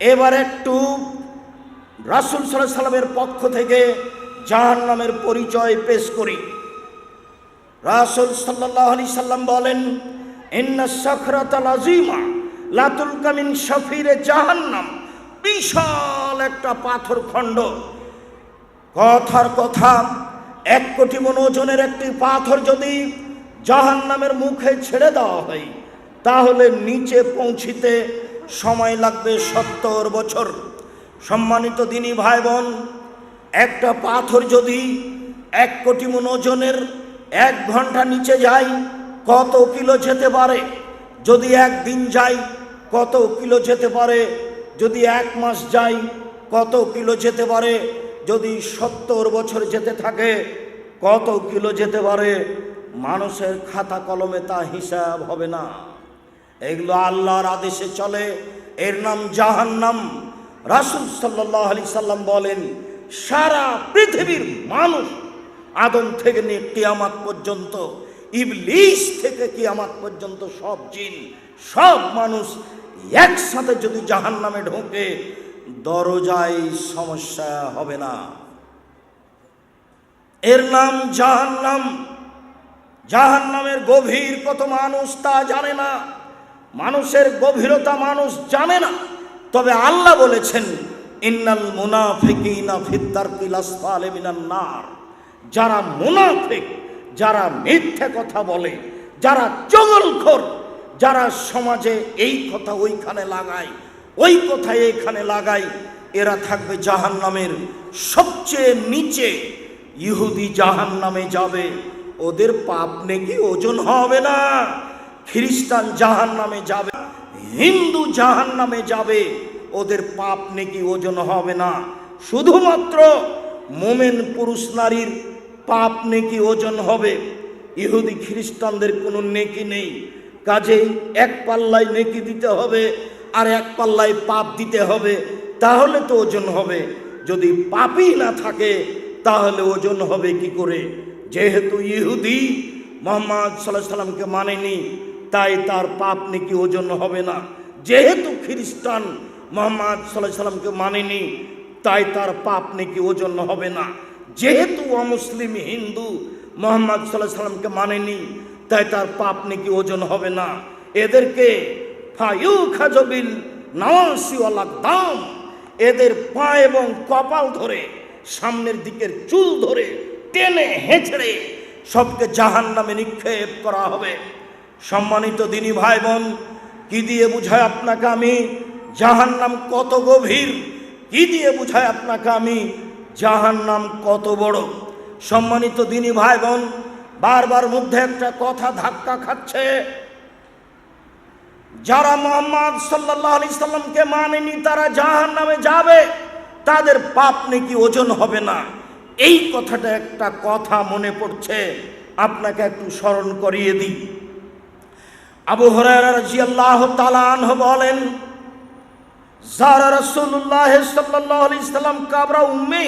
এবার একটু রাসুল সাল্লাহ সাল্লামের পক্ষ থেকে জাহান নামের পরিচয় পেশ করি। রাসুল সাল্লাহ আলি সাল্লাম বলেন, ইন্না সখরাতাল আজিমা লাতুল কামিন শফিরে জাহান্নাম। বিশাল একটা পাথর খণ্ড। কথার কথা, এক কোটি মন ওজনের একটি পাথর যদি জাহান নামের মুখে ছেড়ে দেওয়া হয়, তাহলে নিচে পৌঁছিতে সময় লাগবে সত্তর বছর। সম্মানিত দিনী ভাই বোন একটা পাথর যদি এক কোটি মন ওজনের এক ঘণ্টা নিচে যায়, কত কিলো যেতে পারে? যদি একদিন যাই কত কিলো যেতে পারে? যদি এক মাস যাই কত কিলো যেতে পারে? যদি সত্তর বছর যেতে থাকে, কত কিলো যেতে পারে? মানুষের খাতা কলমে তা হিসাব হবে না। এগুলো আল্লাহর আদেশে চলে। এর নাম জাহান্নাম। রাসুল সাল্লাহ আলি সাল্লাম বলেন, সারা পৃথিবীর মানুষ আদম থেকে নিয়ে কিয়ামাত পর্যন্ত ইবলিশ থেকে কিয়ামাত পর্যন্ত সব জিন, সব মানুষ একসাথে যদি জাহান নামে ঢোকে, দরজায় সমস্যা হবে না। এর নাম জাহান্নাম। জাহান্নামের গভীর কত মানুষ তা জানে না। মানুষের গভীরতা মানুষ জানে না। তবে আল্লাহ বলেছেন, ইন্নাল মুনাফিকিনা ফিদ্দার কিলাসফালে মিনান নার। যারা মুনাফিক, যারা মিথ্যে কথা বলে, যারা জঙ্গলখোর যারা সমাজে এই কথা ওইখানে লাগায়, ওই কথা এইখানে লাগায়, এরা থাকবে জাহান্নামের সবচেয়ে নিচে। ইহুদি জাহান নামে যাবে, ওদের পাপ নাকি ওজন হবে না। খ্রিস্টান জাহান নামে যাবে, হিন্দু জাহান নামে যাবে, ওদের পাপ নাকি ওজন হবে না। শুধুমাত্র মোমেন পুরুষ নারীর পাপ নেকি ওজন হবে। ইহুদি খ্রিস্টানদের কোনো নেকি নেই। কাজেই এক পাল্লায় নেকি দিতে হবে আর এক পাল্লায় পাপ দিতে হবে, তাহলে তো ওজন হবে। যদি পাপই না থাকে, তাহলে ওজন হবে কি করে? যেহেতু ইহুদি মোহাম্মদ সাল্লাহ সাল্লামকে মানেনি তাই তার পাপ নাকি ওজন হবে না। যেহেতু খ্রিস্টান মোহাম্মদ সাল্লাহ সাল্লামকে মানেনি, তাই তার পাপ নাকি ওজন হবে না। যেহেতু অমুসলিম হিন্দু মোহাম্মদ সাল্লাহ সাল্লামকে মানেনি, তাই তার পাপ নাকি ওজন হবে না। এদেরকে ফায়ু খাজবিল নওয়াসিওয়ালা দাম এদের পা এবং কপাল ধরে, সামনের দিকের চুল ধরে, টেনে হেঁচড়ে সবকে জাহান নামে নিক্ষেপ করা হবে। সম্মানিত দিনী ভাই বোন কি দিয়ে বুঝায় আপনাকে আমি? জাহান নাম কত গভীর? কি দিয়ে বুঝায় আপনাকে আমি? জাহান নাম কত বড়? সম্মানিত দিনী ভাই বোন বারবার মধ্যে একটা কথা ধাক্কা খাচ্ছে। যারা মোহাম্মদ সাল্লাহ আলি সাল্লামকে মানেনি, তারা জাহান নামে যাবে। তাদের পাপ নাকি ওজন হবে না? এই কথাটা একটা কথা মনে পড়ছে। আপনাকে একটু স্মরণ করিয়ে দিই। আবু হরাজিয়াল্লাহ তালানহ বলেন, যারা রসুল্লাহ সাল্লাহ কাবরা উম্মে,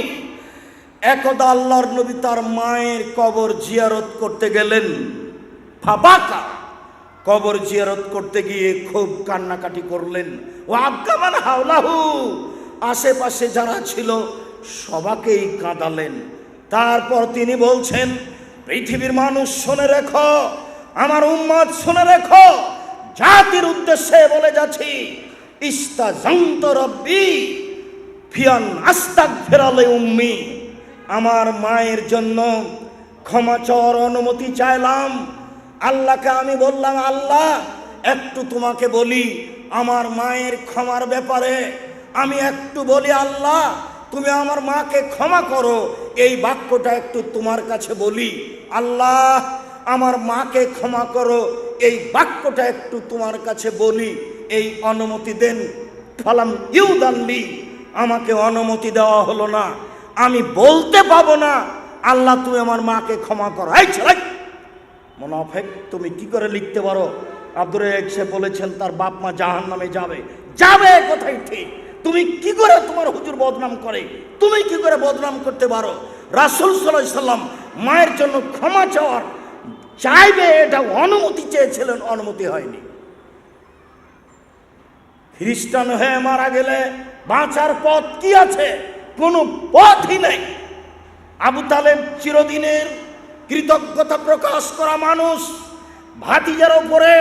একদা আল্লাহর নবী তার মায়ের কবর জিয়ারত করতে গেলেন। ফাবাকা, কবর জিয়ারত করতে গিয়ে খুব কান্নাকাটি করলেন। ও আবগামান হাওলাহু, আশেপাশে যারা ছিল সবাকেই কাঁদালেন। তারপর তিনি বলছেন, পৃথিবীর মানুষ শুনে রেখো আমার উম্মত, শুনে রেখো, জাতির উদ্দেশ্যে বলে যাচ্ছি, ইস্তা জন্ত রব্বি ফিয়ান আস্তাক ফেরালে উম্মি। আমার মায়ের জন্য ক্ষমা চর অনুমতি চাইলাম। আল্লাহকে আমি বললাম, আল্লাহ, একটু তোমাকে বলি, আমার মায়ের ক্ষমার ব্যাপারে। আমি একটু বলি, আল্লাহ, তুমি আমার মাকে ক্ষমা করো। এই বাক্যটা একটু তোমার কাছে বলি। আল্লাহ আমার মাকে ক্ষমা করো। এই বাক্যটা একটু তোমার কাছে বলি। এই অনুমতি দেন। ফালাম ইউদানলি আমাকে অনুমতি দেওয়া হলো না। আমি বলতে পাবো না। আল্লাহ, তুমি আমার মাকে ক্ষমা করো। এই ছেলে! মোনাফেক, তুমি কি করে লিখতে পারো? আব্দুর সে বলেছেন, তার বাপ মা জাহান নামে যাবে। যাবে কোথায় ঠিক? তুমি কি করে তোমার হুজুর বদনাম করে? তুমি কি করে বদনাম করতে পারো? রাসুল সাল্লাম মায়ের জন্য ক্ষমা চাওয়ার চাইবে এটা অনুমতি চেয়েছিলেন, অনুমতি হয়নি। খ্রিস্টান হয়ে মারা গেলে বাঁচার পথ কি আছে? কোনো পথই নেই। আবু তালেব চিরদিনের কৃতজ্ঞতা প্রকাশ করা মানুষ, ভাতিজার ওপরে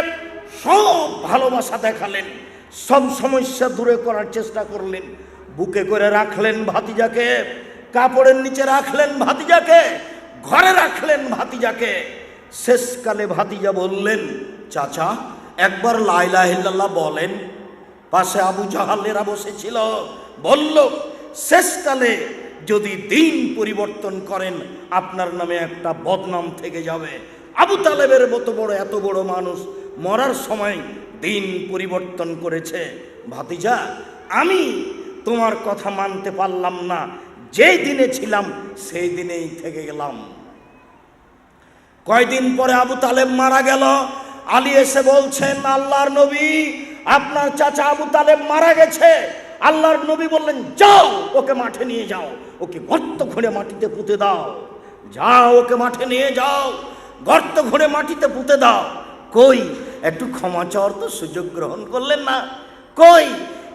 সব ভালোবাসা দেখালেন, সব সমস্যা দূরে করার চেষ্টা করলেন, বুকে করে রাখলেন ভাতিজাকে, কাপড়ের নিচে রাখলেন ভাতিজাকে, ঘরে রাখলেন ভাতিজাকে। শেষকালে ভাতিজা বললেন, চাচা, একবার লাইলা হিল্লাল্লাহ বলেন। পাশে আবু জাহালেরা বসেছিল, বলল, শেষকালে যদি দিন পরিবর্তন করেন, আপনার নামে একটা বদনাম থেকে যাবে। আবু তালেবের মতো বড়, এত বড় মানুষ মরার সময় দিন পরিবর্তন করেছে। ভাতিজা, আমি তোমার কথা মানতে পারলাম না। যেই দিনে ছিলাম, সেই দিনেই থেকে গেলাম। কয়দিন পরে আবু তালেব মারা গেল? আলী এসে বলছেন, আল্লাহর নবী, আপনার চাচা আবু তালেব মারা গেছে। আল্লাহর নবী বললেন, যাও, ওকে মাঠে নিয়ে যাও। ওকে গর্ত খুঁড়ে মাটিতে পুঁতে দাও। যাও, ওকে মাঠে নিয়ে যাও। গর্ত খুঁড়ে মাটিতে পুঁতে দাও। কই? একটু ক্ষমা চাওয়ার তো সুযোগ গ্রহণ করলেন না। কই?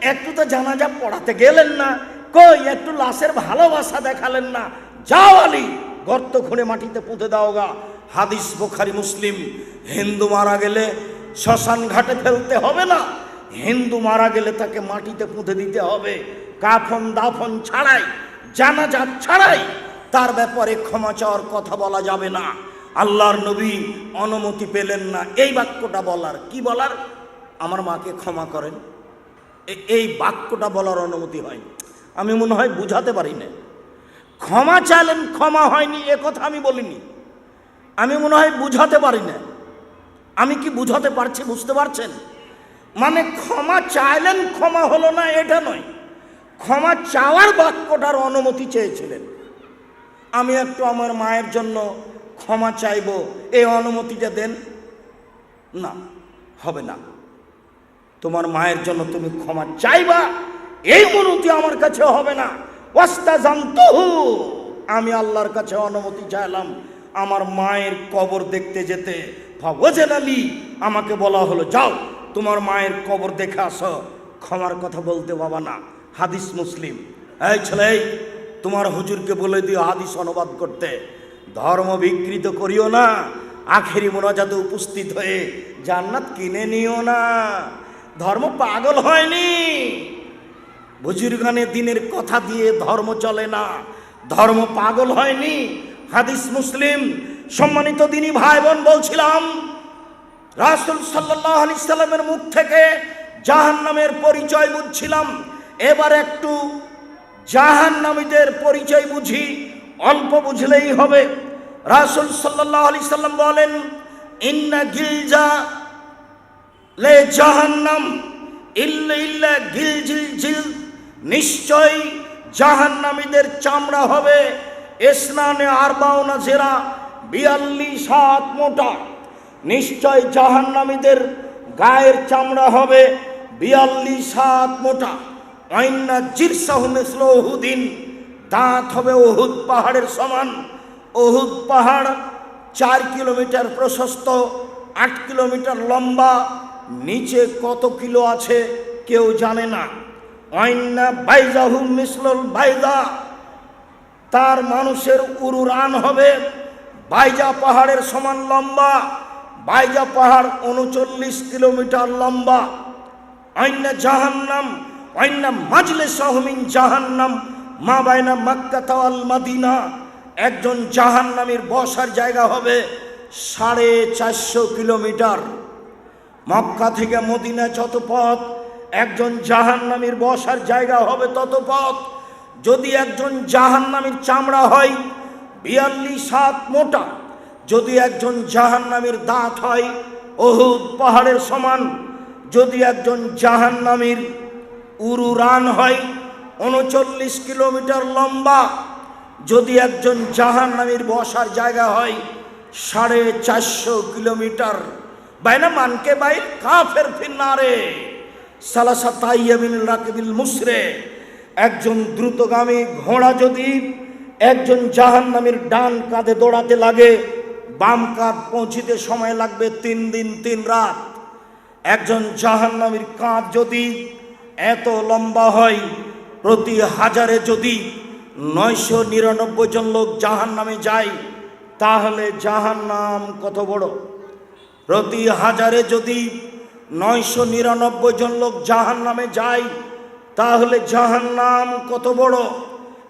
একটু তো জানাজা পড়াতে গেলেন না। কই? একটু লাশের ভালোবাসা দেখালেন না। যাও আলী, গর্ত খুঁড়ে মাটিতে পুঁতে দাও গা। হাদিস বোখারি, মুসলিম। হিন্দু মারা গেলে শ্মশান ঘাটে ফেলতে হবে না। হিন্দু মারা গেলে তাকে মাটিতে পুঁতে দিতে হবে। কাফন দাফন ছাড়াই, জানাজা ছাড়াই তার ব্যাপারে ক্ষমা চাওয়ার কথা বলা যাবে না। আল্লাহর নবী অনুমতি পেলেন না। এই বাক্যটা বলার। কি বলার? আমার মাকে ক্ষমা করেন। এই বাক্যটা বলার অনুমতি হয়নি। আমি মনে হয় বুঝাতে পারি না ক্ষমা চাইলেন, ক্ষমা হয়নি, এ কথা আমি বলিনি। আমি মনে হয় বুঝাতে পারি না। আমি কি বুঝাতে পারছি বুঝতে পারছেন? মানে ক্ষমা চাইলেন, ক্ষমা হলো না, এটা নয়। ক্ষমা চাওয়ার বাক্যটার অনুমতি চেয়েছিলেন। আমি একটু আমার মায়ের জন্য ক্ষমা চাইব, এই অনুমতিটা দেন? না, হবে না। তোমার মায়ের জন্য তুমি ক্ষমা চাইবা, এই অনুমতি আমার কাছে হবে না। আমি আল্লাহর কাছে অনুমতি চাইলাম। আমার মায়ের কবর দেখতে যেতে। ফগজেন আলী আমাকে বলা হলো, যাও, তোমার মায়ের কবর দেখে আসো। ক্ষমার কথা বলতে বাবা না, হাদিস মুসলিম। এই ছেলে, তোমার হুজুরকে বলে দিও হাদিস অনুবাদ করতে। ধর্ম বিকৃত করিও না, আখেরি মোনাজাতে উপস্থিত হয়ে জান্নাত কিনে নিও না। ধর্ম পাগল হয়নি। বুজুর্গানে দিনের কথা দিয়ে ধর্ম চলে না, ধর্ম পাগল হয়নি। হাদিস মুসলিম, সম্মানিত দিনী ভাই বোন বলছিলাম, রাসুল সাল্লাহ আলি সাল্লামের মুখ থেকে জাহান নামের পরিচয় বুঝছিলাম। এবার একটু জাহান নামীদের পরিচয় বুঝি, অল্প বুঝলেই হবে। রাসুল সাল্লাহ আলি সাল্লাম বলেন, ইন্না গিলজা লে জাহান্নাম, ইল্লা ইল্লা গিল জিল জিল নিশ্চয় জাহান্নামীদের চামড়া হবে স্নানে আরবাউনা জেরা বিয়াল্লিশ হাত মোটা। নিশ্চয় জাহান্নামীদের গায়ের চামড়া হবে বিয়াল্লিশ হাত মোটা। অন্যা জিরসাহু মিসল ওহুদিন দাঁত হবে ওহুদ পাহাড়ের সমান। ওহুদ পাহাড় চার কিলোমিটার প্রশস্ত, আট কিলোমিটার লম্বা, নিচে কত কিলো আছে কেউ জানে না। অন্যা বাইজাহু মিসলুল বাইদা তার মানুষের উরুরান হবে। বাইজা পাহাড়ের সমান লম্বা। বাইজা পাহাড় উনচল্লিশ কিলোমিটার লম্বা। অন্য জাহান্নাম অন্য মাজলে সহমিন জাহান্নাম। মা বাইনা মাক্কা মাদিনা। একজন জাহান্নামীর বসার জায়গা হবে সাড়ে চারশো কিলোমিটার। মক্কা থেকে মদিনা যত পথ, একজন জাহান্নামীর বসার জায়গা হবে তত পথ। যদি একজন জাহান্নামীর চামড়া হয়, বিয়াল্লিশ হাত মোটা। যদি একজন জাহান্নামীর দাঁত হয় অহুদ পাহাড়ের সমান। যদি একজন জাহান জাহান্নামীর উরুরান হয়, উনচল্লিশ কিলোমিটার লম্বা। যদি একজন জাহান্নামীর বসার জায়গা হয়, সাড়ে চারশো কিলোমিটার। বাইনা মানকে বাই কাফের ফিন্নারে। সালাসা তাইয়াবিন রাকিবিল মুসরে। একজন দ্রুতগামী ঘোড়া যদি একজন জাহান্নামীর ডান কাঁধে দৌড়াতে লাগে, বাম কাঁধ পৌঁছিতে সময় লাগবে তিন দিন, তিন রাত। একজন জাহান্নামীর কাঁধ যদি এত লম্বা হয়, প্রতি হাজারে যদি নয়শো নিরানব্বই জন লোক জাহান নামে যায়, তাহলে জাহান নাম কত বড়? প্রতি হাজারে যদি নয়শো নিরানব্বই জন লোক জাহান নামে যায় তাহলে জাহান নাম কত বড়?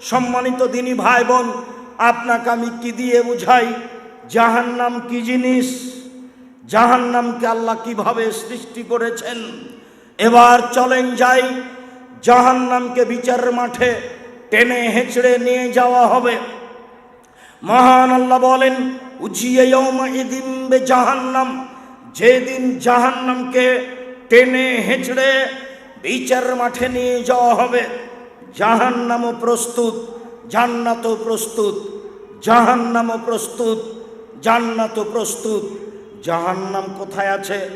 সম্মানিত দিনী ভাই বোন আপনাকে আমি কি দিয়ে বুঝাই? জাহান নাম কি জিনিস? জাহান নামকে আল্লাহ কীভাবে সৃষ্টি করেছেন? এবার চলেন যাই জাহান নামকে বিচারের মাঠে টেনে হেঁচড়ে নিয়ে যাওয়া হবে। মহান আল্লাহ বলেন, উজিয়ে জাহান্নাম। যেদিন জাহান্নামকে টেনে হেঁচড়ে বিচার মাঠে নিয়ে যাওয়া হবে। জাহান্নামও প্রস্তুত, জান্নাতও প্রস্তুত, জাহান্নামও প্রস্তুত, জান্নাতও প্রস্তুত। জাহান নাম কোথায় আছে?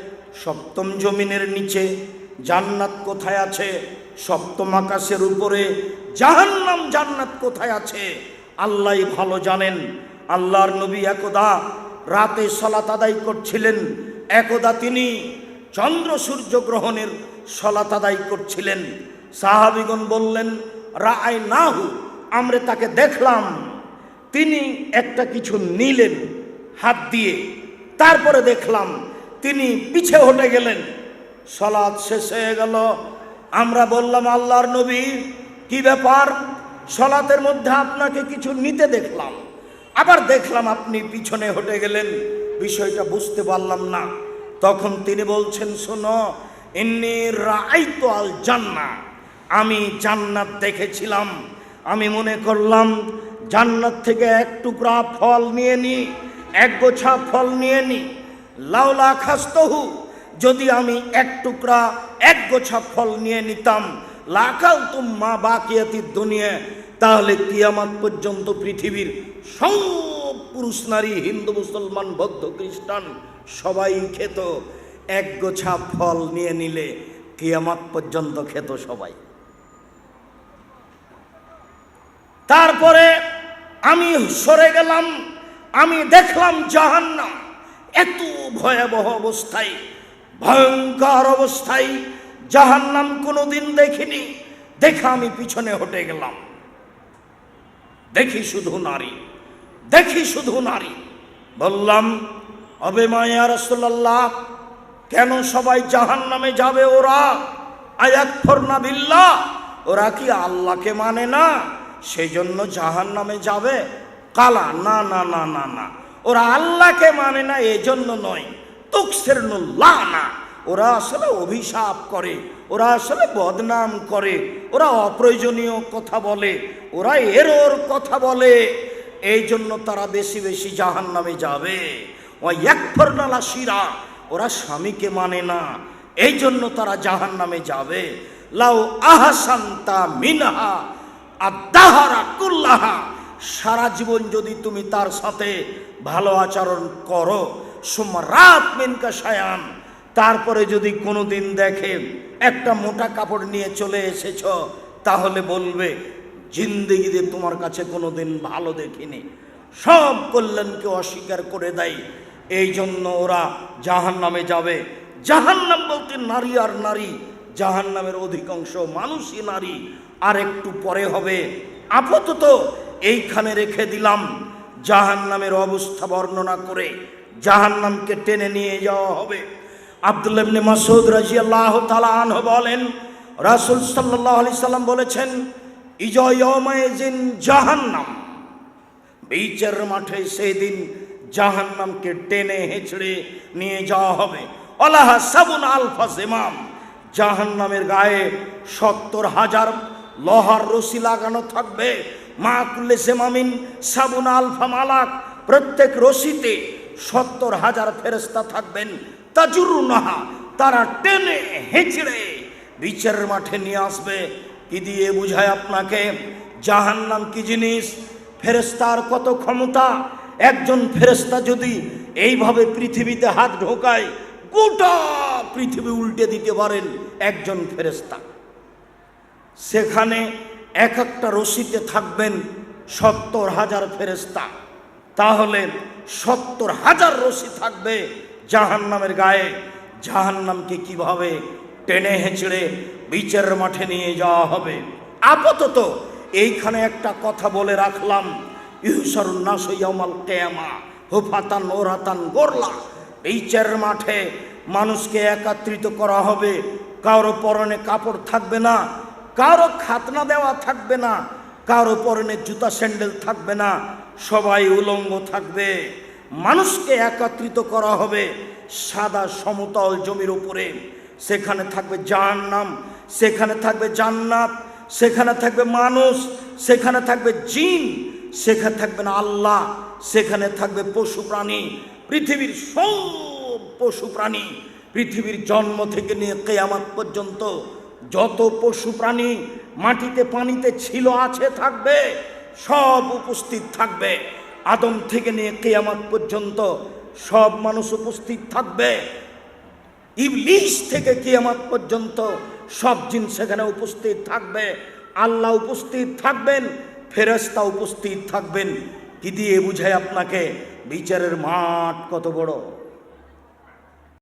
সপ্তম জমিনের নিচে। জান্নাত কোথায় আছে? সপ্তম আকাশের উপরে। জাহান্নাম জান্নাত কোথায় আছে? আল্লাহ ভালো জানেন। আল্লাহর নবী একদা রাতে সলাত আদায় করছিলেন। একদা তিনি চন্দ্র সূর্য গ্রহণের সলাত আদায় করছিলেন। সাহাবিগণ বললেন রায় নাহু আমরা তাকে দেখলাম। তিনি একটা কিছু নিলেন হাত দিয়ে। তারপরে দেখলাম তিনি পিছে হটে গেলেন। সলাৎ শেষ হয়ে গেল। আমরা বললাম, আল্লাহর নবী, কি ব্যাপার? সলাতের মধ্যে আপনাকে কিছু নিতে দেখলাম। আবার দেখলাম আপনি পিছনে হটে গেলেন। বিষয়টা বুঝতে পারলাম না। তখন তিনি বলছেন, শোনো আল জান্না আমি জান্নাত দেখেছিলাম। আমি মনে করলাম, জান্নাত থেকে এক টুকরা ফল নিয়ে নি, এক গোছা ফল নিয়ে নি। লাউলা খাস্তহু, যদি আমি এক টুকরা, এক গোছা ফল নিয়ে নিতাম লাখাল তুম্মা বাকিয়াতি দুনিয়া, তাহলে কিয়ামাত পর্যন্ত পৃথিবীর সব পুরুষ নারী, হিন্দু, মুসলমান, বৌদ্ধ, খ্রিস্টান সবাই খেত। এক গোছা ফল নিয়ে নিলে কিয়ামাত পর্যন্ত খেত সবাই। তারপরে আমি সরে গেলাম, আমি দেখলাম জাহান্নাম এত ভয়াবহ অবস্থায়, ভয়ঙ্কর অবস্থায়, জাহান্নাম কোনোদিন দেখিনি, দেখা আমি পিছনে হটে গেলাম। দেখি শুধু নারী, দেখি শুধু নারী। বললাম, অবে মায়া রসুল্লাহ কেন সবাই জাহান নামে যাবে ওরা? বিল্লাহ। ওরা কি আল্লাহকে মানে না? সেই জন্য জাহান নামে যাবে। কালা, না না না না না। ওরা আল্লাহকে মানে না এই জন্য নয়। তুকসের না ওরা আসলে অভিশাপ করে। ওরা আসলে বদনাম করে। ওরা অপ্রয়োজনীয় কথা বলে। ওরা এর ওর কথা বলে। এই জন্য তারা বেশি বেশি জাহান নামে যাবে। ও একফরনালা শিরা ওরা স্বামীকে মানে না। এই জন্য তারা জাহান নামে যাবে। লাউ আহাসান্তা মিনহা আদাহারা কুল্লাহা। সারা জীবন যদি তুমি তার সাথে ভালো আচরণ করো রাত মিনকা সায়ান তারপরে যদি কোনো দিন দেখে একটা মোটা কাপড় নিয়ে চলে এসেছ, তাহলে বলবে, জিন্দেগিতে তোমার কাছে কোনো দিন ভালো দেখিনি। সব কল্যাণকে অস্বীকার করে দেয়। এই জন্য ওরা জাহান নামে যাবে। জাহান নাম বলতে নারী আর নারী। জাহান নামের অধিকাংশ মানুষই নারী। আর একটু পরে হবে। আপাতত এইখানে রেখে দিলাম। জাহান নামের অবস্থা বর্ণনা করে জাহান নামকে টেনে নিয়ে যাওয়া হবে। আব্দুল্লাহ ইবনে মাসুদ রাজিয়াল্লাহু তাআলা আনহু বলেন, রাসূল সাল্লাল্লাহু আলাইহি সাল্লাম বলেছেন ইজয়মাইজিন জাহান্নাম। বিচার মাঠে সেদিন জাহান্নামকে টেনে হেঁচড়ে নিয়ে যাওয়া হবে। অলাহ সাবুন আলফা সেমাম জাহান্নামের গায়ে সত্তর হাজার লোহার রশি লাগানো থাকবে। মা কুল্লে সেমামিন সাবুন আলফা মালাক, প্রত্যেক রশিতে সত্তর হাজার ফেরেস্তা থাকবেন। তাজুরুনাহা, তারা টেনে হেঁচড়ে বিচারের মাঠে নিয়ে আসবে। কি দিয়ে বুঝায় আপনাকে? জাহান্নাম কি জিনিস? ফেরেস্তার কত ক্ষমতা? একজন ফেরেস্তা যদি এইভাবে পৃথিবীতে হাত ঢোকায়, গোটা পৃথিবী উল্টে দিতে পারেন একজন ফেরেস্তা সেখানে এক একটা রশিতে থাকবেন সত্তর হাজার ফেরেস্তা তাহলে সত্তর হাজার রশি থাকবে জাহান্নামের গায়ে। জাহান্নামকে কীভাবে টেনে হেঁচড়ে বিচারের মাঠে নিয়ে যাওয়া হবে? আপাতত এইখানে একটা কথা বলে রাখলাম। ইহুসারুন্নাস ইয়ামাল কেয়ামা, হুফাতান ওরাতান গোরলা। মাঠে মানুষকে একত্রিত করা হবে। কারও পরনে কাপড় থাকবে না, কারও খাতনা দেওয়া থাকবে না, কারও পরনে জুতা, স্যান্ডেল থাকবে না, সবাই উলঙ্গ থাকবে। মানুষকে একত্রিত করা হবে সাদা সমতল জমির উপরে। সেখানে থাকবে জাহান্নাম, সেখানে থাকবে জান্নাত, সেখানে থাকবে মানুষ, সেখানে থাকবে জিন। সেখানে থাকবে না আল্লাহ, সেখানে থাকবে পশু প্রাণী। পৃথিবীর সব পশু প্রাণী, পৃথিবীর জন্ম থেকে নিয়ে কেয়ামাত পর্যন্ত যত পশু প্রাণী মাটিতে, পানিতে ছিল, আছে, থাকবে, সব উপস্থিত থাকবে। আদম থেকে নিয়ে কেয়ামাত পর্যন্ত সব মানুষ উপস্থিত থাকবে। ইবলিশ থেকে কিয়ামাত পর্যন্ত সব জিন সেখানে উপস্থিত থাকবে। আল্লাহ উপস্থিত থাকবেন। ফেরেস্তা উপস্থিত থাকবেন কি দিয়ে বুঝায় আপনাকে? বিচারের মাঠ কত বড়?